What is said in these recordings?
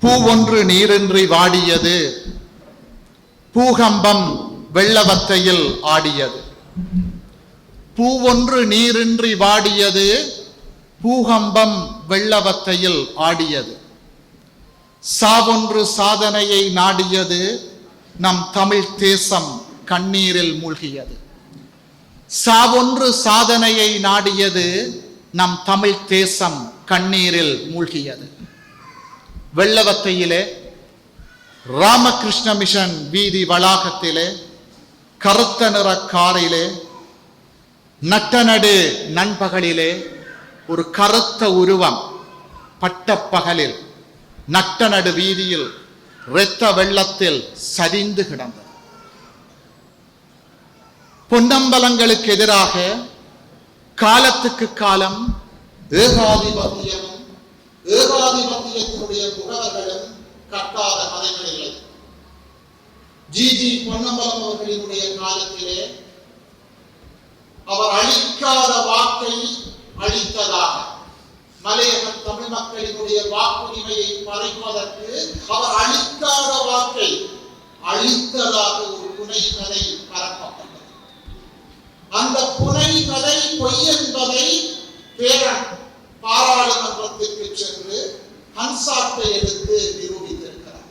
பூவொன்று நீரின்றி வாடியது. பூகம்பம் வெள்ளவத்தையில் ஆடியது. பூவொன்று நீரின்றி வாடியது பூகம்பம் வெள்ளவத்தையில் ஆடியது. சாவொன்று சாதனையை நாடியது நம் தமிழ் தேசம் கண்ணீரில் மூழ்கியது. சாவொன்று சாதனையை நாடியது நம் தமிழ் தேசம் கண்ணீரில் மூழ்கியது. வெள்ளவத்தையிலே ராமகிருஷ்ண மிஷன் வீதி வளாகத்திலே கருத்த நிற காரிலே நட்டநடு நண்பகலிலே ஒரு கருத்த உருவம் பட்டப்பகலில் நட்டநடு வீதியில் இரத்த வெள்ளத்தில் சரிந்து கிடந்தது. பொன்னம்பலங்களுக்கு எதிராக காலத்துக்கு காலம் ஏகாதிபத்தியமும் ஏகாதிபத்தியத்தினுடைய புகழர்களும் கட்டாத கதைகள் இல்லை ஜி பொன்னம்பலம் அவர்களினுடைய காலத்திலே அவர் அளிக்காத வாக்கை அளித்ததாக மலையக தமிழ் மக்களினுடைய வாக்குரிமையை பறிப்பதற்கு அவர் அளிக்காத வாக்கை அளித்ததாக ஒரு புனை கதை பரப்பப்பட்டது. அந்த புனை கதை பொய் என்பதை பேரன் பாராளுமன்றத்திற்கு சென்று ஹன்சாட்டை எடுத்து நிரூபித்திருக்கிறார்.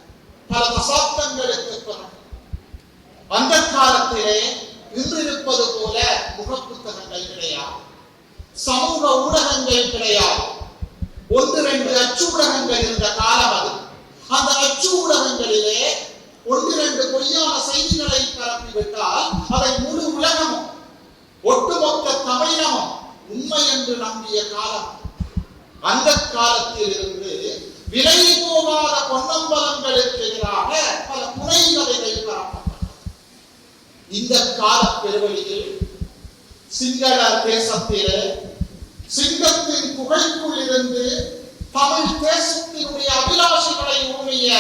பல தசாப்தங்களுக்கு பிறகு அந்த காலத்திலே இன்று இருப்பது போல முகப்புத்தகங்கள் கிடையாது. சமூக ஊடகங்கள் கிடையாது. ஒன்று ரெண்டு அச்சு ஊடகங்கள் இருந்த காலம் அது. அந்த அச்சு ஊடகங்களிலே ஒன்று ரெண்டு பொய்யான செய்திகளை பரப்பிவிட்டால் அதை முழு உலகமும் ஒட்டுமொத்த தமிழகம் உண்மை என்று நம்பிய காலம். அந்த காலத்தில் இருந்து விலை போகாத பொன்னம்பலங்களுக்கு எதிராக பல புனை கதைகள் இந்த கால பெருவழியில் சிங்கள தேசத்திலே சிங்கத்தின் குகைக்குள் இருந்து தமிழ் தேசத்தினுடைய அபிலாஷைகளை உண்மைய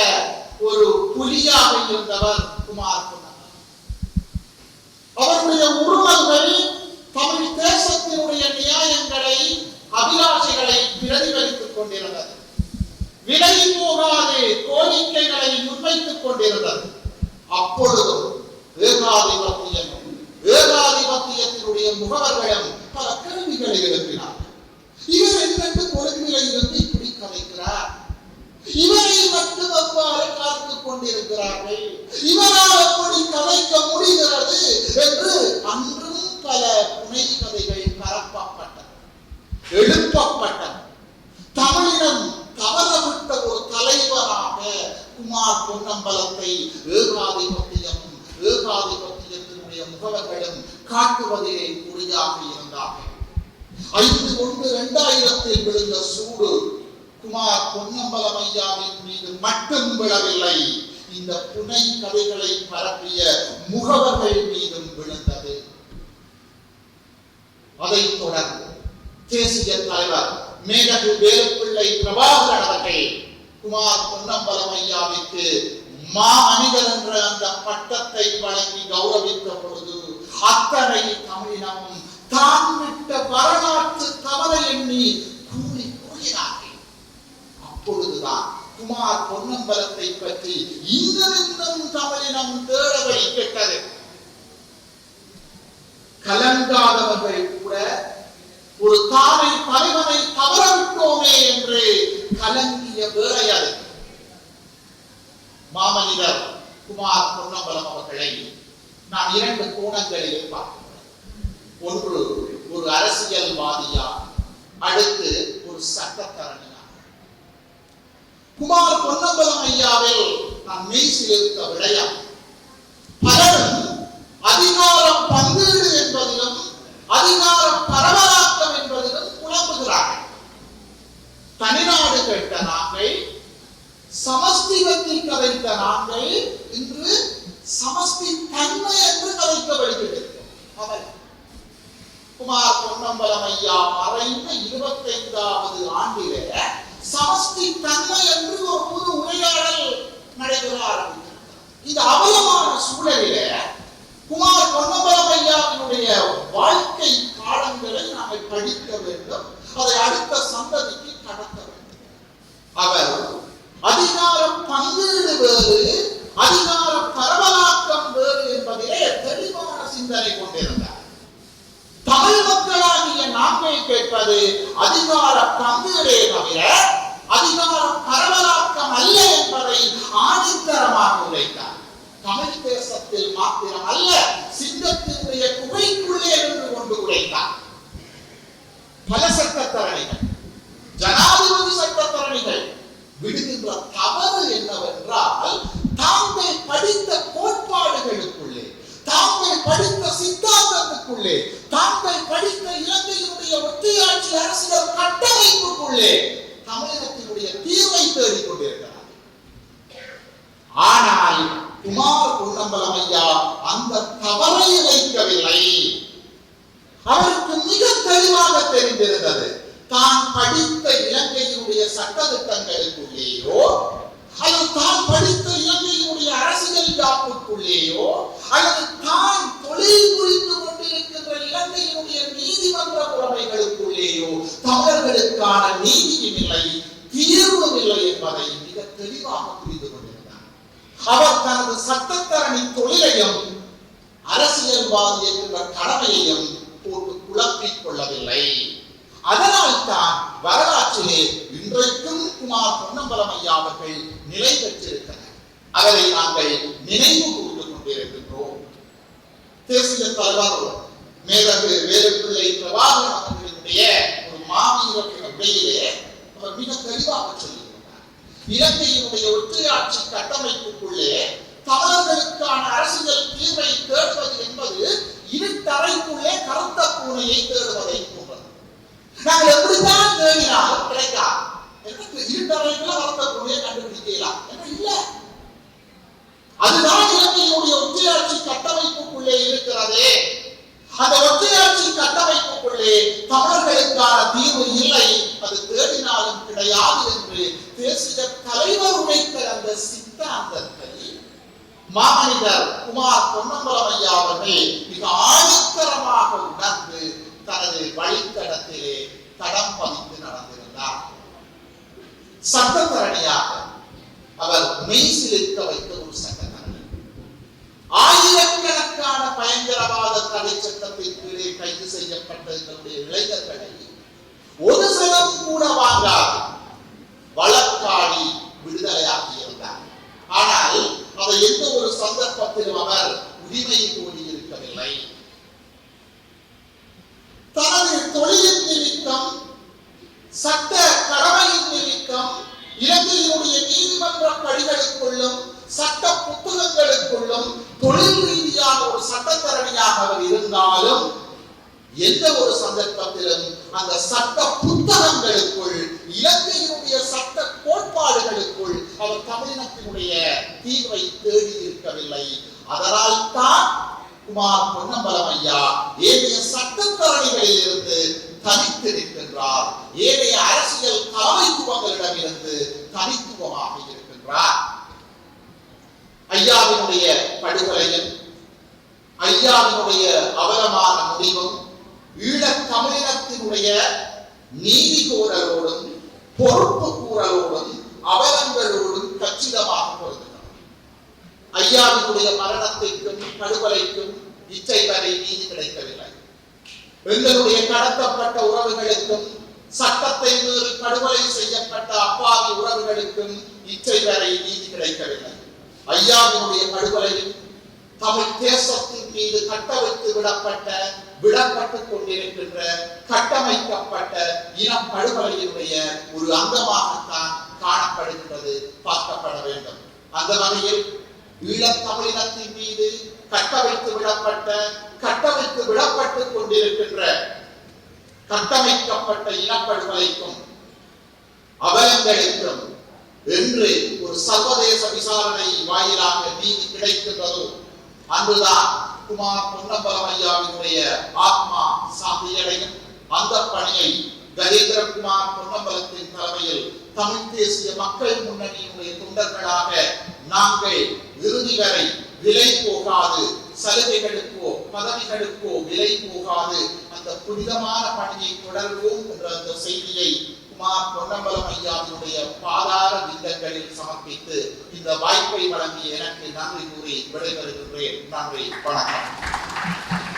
ஒரு புலியாக இருந்தவர் குமார் அவருடைய உருவங்கள் தமிழ் தேசத்தினுடைய நியாயங்களை அபிலாஷைகளை பிரதிபலித்துக் கொண்டிருந்தது. விலை போகாது கோரிக்கைகளை முன்வைத்துக் கொண்டிருந்தது. அப்பொழுதும் ஏகாதிபத்தியம் ஏகாதிபத்தியத்தினுடைய முகவர்களும் பல கேள்விகளை எழுப்பினார். இவர் என்னென்று பொறுமையில இருந்து இப்படி கலைக்கிறார் இவரை மட்டும் அவ்வாறு பார்த்துக் கொண்டிருக்கிறார்கள்? இவரால் அப்படி கலைக்க முடிகிறது? என்று அன்றும் பல புனை கதைகள் பரப்பப்பட்டது எழுப்பப்பட்ட தமிழிடம் தவறவிட்ட ஒரு தலைவராக குமார் பொன்னம்பலத்தை ஏகாதிபத்தியம் ஏகாதிபத்தியத்தினுடைய முகவர்களும் காட்டுவதிலே குறியாக இருந்தார்கள். ஐந்து ஒன்று இரண்டாயிரத்தில் விழுந்த சூடு குமார் பொன்னம்பலம் ஐயாவின் மீது மட்டும் விழவில்லை. இந்த புனை கதைகளை பரப்பிய முகவர்கள் மீதும் விழுந்தது. அதைத் தொடர்ந்து தேசிய தலைவர் மேலகு வேலுப்பிள்ளை பிரபாகரன் அவர்கள் குமார் பொன்னம்பலம் ஐயாவிற்கு மா மனிதர் என்ற அந்த பட்டத்தை வழங்கி கௌரவித்த பொழுது அத்தனை தமிழினமும் தான் விட்ட வரலாற்று தவறை எண்ணி கூறி கூறினார்கள். அப்பொழுதுதான் குமார் பொன்னம்பலத்தை பற்றி இன்னும் தமிழினம் தேட வைக்கிட்டது கலங்காதவர்கள் கூட ஒரு தாரை தலைவனை தவறவிட்டோமே என்று கலங்கிய வேளை மாமனிதர் குமார் பொன்னம்பலம் அவர்களை நான் இரண்டு கோணங்களில் பார்க்கிறேன். ஒன்று ஒரு அரசியல்வாதியா? அடுத்து ஒரு சட்டத்தரணியா? குமார் பொன்னம்பலம் ஐயாவில் நான் மெய் சிலிர்த்த விடயம் பலரும் அதிகாரம் பங்கீடு என்பதிலும் அதிகாரம் பரவலாக்கம் தன்மை என்று ஒரு புது உரையாடல் நடைபெற ஆரம்பித்தது இந்த அவலமான சூழலிலே குமார் பொன்னம்பலம் ஐயாவினுடைய வாழ்க்கை பாடங்களை நாம படிக்க வேண்டும். அதை அடுத்த சந்ததிக்கு கடத்த வேண்டும். அவர் அதிகாரம் பங்கீடு வேறு அதிகார பரவலாக்கம் வேறு என்பதிலே தெளிவான சிந்தனை கொண்டிருந்தார். தமிழ் மக்களாகிய நாட்டை கேட்பது அதிகார பங்கீடே தவிர அதிகார பரவலாக்கம் அல்ல என்பதை ஆணித்தரமாக உரைத்தார். தமிழ் தேசத்தில் மாத்திரம் அல்ல சிங்கத்தினுடைய குகைக்குள்ளே இருந்து கொண்டு உரைத்தார். பல சட்டத்தரணிகள் ஜனாதிபதி சட்டத்தரணிகள் விடுகின்ற தவறு என்னவென்றால் தாங்கள் படித்த கோட்பாடுகளுக்குள்ளே தாங்கள் படித்த சித்தாந்தத்துக்குள்ளே தாங்கள் படித்த இலங்கையினுடைய ஒத்தியாட்சி அரசியல் கட்டமைப்புக்குள்ளே தமிழகத்தினுடைய தேடிக் கொண்டிருக்கிறார் ஆனால் குமார் பொன்னம்பலம் ஐயா அந்த தவறை வைக்கவில்லை. அவருக்கு மிக தெளிவாக தெரிந்திருந்தது. தான் படித்த இலங்கையினுடைய சட்டத்திட்டங்களுக்குள்ளேயோ அல்லது தான் படித்த இலங்கையினுடைய அரசியல் காப்புக்குள்ளேயோ அல்லது தான் தொழில் புரிந்து கொண்டிருக்கின்ற இலங்கையினுடைய நீதிமன்ற முறைமைகளுக்குள்ளேயோ தமிழர்களுக்கான நீதியும் இல்லை தீர்வும் இல்லை என்பதை மிக தெளிவாக புரிந்து கொண்டிருந்தார் அவர் தனது சட்டத்தரணி தொழிலையும் அரசியல்வாதி என்கின்ற கடமையையும் போட்டு குழப்பிக் கொள்ளவில்லை. அதனால் தான் வரலாற்றிலே இன்றைக்கும் குமார் பொன்னம்பலம் ஐயா அவர்கள் நிலை பெற்றிருக்கிறார். அவரை நாங்கள் நினைவு கூர்ந்து கொண்டிருக்கின்றோம். தேசிய தலைவர் மேதகு வேலுப்பிள்ளை பிரபாகரன் அவர்களுடைய ஒரு மாவீர உடையிலே அவர் மிக தெளிவாக சொல்லியிருக்கிறார். இலங்கையினுடைய ஒற்றையாட்சி கட்டமைப்புக்குள்ளே தமிழர்களுக்கான அரசியல் தீர்வை தேடுவது என்பது இருட்டறைக்குள்ளே கருத்த பூனையை தேடுவதை போன்றது. நாங்கள் எப்படித்தான் தேடினாலும் கிடைக்காது. எனக்கு இருட்டறைக்குள்ள கருத்த பூனையை கண்டுபிடிக்கலாம்? இல்ல. அதுதான் இலங்கையினுடைய ஒற்றையாட்சி கட்டமைப்புக்குள்ளே இருக்கிறதே. அந்த ஒத்தையாட்சி கட்டமைப்புக்குள்ளே தமிழர்களுக்கான தீர்வு இல்லை. அது தேடினாலும் கிடையாது என்று தேசிய தலைவர் உழைத்த அந்த சித்தாந்தத்தை மாமனிதர் குமார் பொன்னம்பலம் ஐயா அவர்கள் மிக ஆழத்தரமாக உணர்ந்து தனது வழித்தடத்திலே தடம் பதித்து நடந்திருந்தார். சட்டத்தரணியாக அவர் மெய்சிலிருக்க வைத்த ஒரு சட்டத்தரணி. ஆயிரக்கணக்கான பயங்கரவாத தடை சட்டத்தின் கீழே கைது செய்யப்பட்ட எங்களுடைய இளைஞர்களை ஒரு சதம் கூட வாங்காது. வழக்காடி விடுதலையாகி இருந்தார். ஆனால் அதை எந்த ஒரு சந்தர்ப்பத்திலும் அவர் உரிமை கூறி இருக்கவில்லை. தனது தொழிலின் நிமித்தம் சட்ட கடமையின் நிமித்தம் இலங்கையினுடைய நீதிமன்ற படிகளுக்குள்ளும் சட்ட புத்தகங்களுக்குள்ளும் தொழில் ரீதியான ஒரு சட்டத்தரணியாக அவர் இருந்தாலும் எந்த ஒரு சந்தர்ப்பத்திலும் அந்த சட்ட புத்தகங்களுக்குள் இலங்கையினுடைய சட்ட அவர் தமிழினத்தினுடைய தீர்வை தேடி இருக்கவில்லை. அதனால் தான் குமார் பொன்னம்பலம் ஐயா ஏனைய சட்டத்தரணிகளில் இருந்து தனித்து நிற்கின்றார். ஏனைய அரசியல் தலைமைத்துவங்களிடமிருந்து தனித்துவமாக இருக்கின்றார். ஐயாவினுடைய படுகொலையும் ஐயாவினுடைய அவலமான முடிவும் ஈழத் தமிழினத்தினுடைய நீதி கோரலோடும் பொறுப்பு கூறலோடும் அவலங்களோடும் கச்சிதமாக பொருந்துகிறது ஐயாவினுடைய மரணத்திற்கும் படுகொலைக்கும் இச்சை வரை நீதி கிடைக்கவில்லை. எங்களுடைய கடத்தப்பட்ட உறவுகளுக்கும் சட்டத்தை மீறி படுகொலை செய்யப்பட்ட அப்பாவி உறவுகளுக்கும் இச்சை வரை நீதி கிடைக்கவில்லை. ஐயாவினுடைய படுகொலையில் தமிழ் தேசத்தின் மீது கட்டவிழ்த்து விடப்பட்ட விடப்பட்டுக் கொண்டிருக்கின்ற கட்டமைக்கப்பட்ட இனம் படுகொலையினுடைய ஒரு அங்கமாக அந்த வகையில் ஈழத்தமிழினத்தின் மீது மீது கட்டமைத்து விடப்பட்ட கட்டமைத்து விடப்பட்டுக் கொண்டிருக்கின்ற கட்டமைக்கப்பட்ட இனப்படுகொலைக்கும் அவலங்களுக்கும் என்று ஒரு சர்வதேச விசாரணை வாயிலாக நீதி கிடைக்கின்றதோ அன்றுதான் குமார் பொன்னம்பலம் ஐயாவினுடைய ஆத்மா சாந்தியடையும். அந்த பணியை கஜேந்திரகுமார் பொன்னம்பலத்தின் தலைமையில் தமிழ் தேசிய மக்கள் முன்னணியினுடைய தொண்டர்களாக நாங்கள் இறுதி வரை விலை போகாது சலுகைகளுக்கோ பதவிகளுக்கோ விலை போகாது அந்த புனிதமான பணியை தொடர்வோம் என்ற அந்த செய்தியை குமார் பொன்னம்பலம் ஐயாவினுடைய பாதார விந்தங்களில் சமர்ப்பித்து இந்த வாய்ப்பை வழங்கிய எனக்கு நன்றி கூறி விடைபெறுகின்றேன். நன்றி வணக்கம்.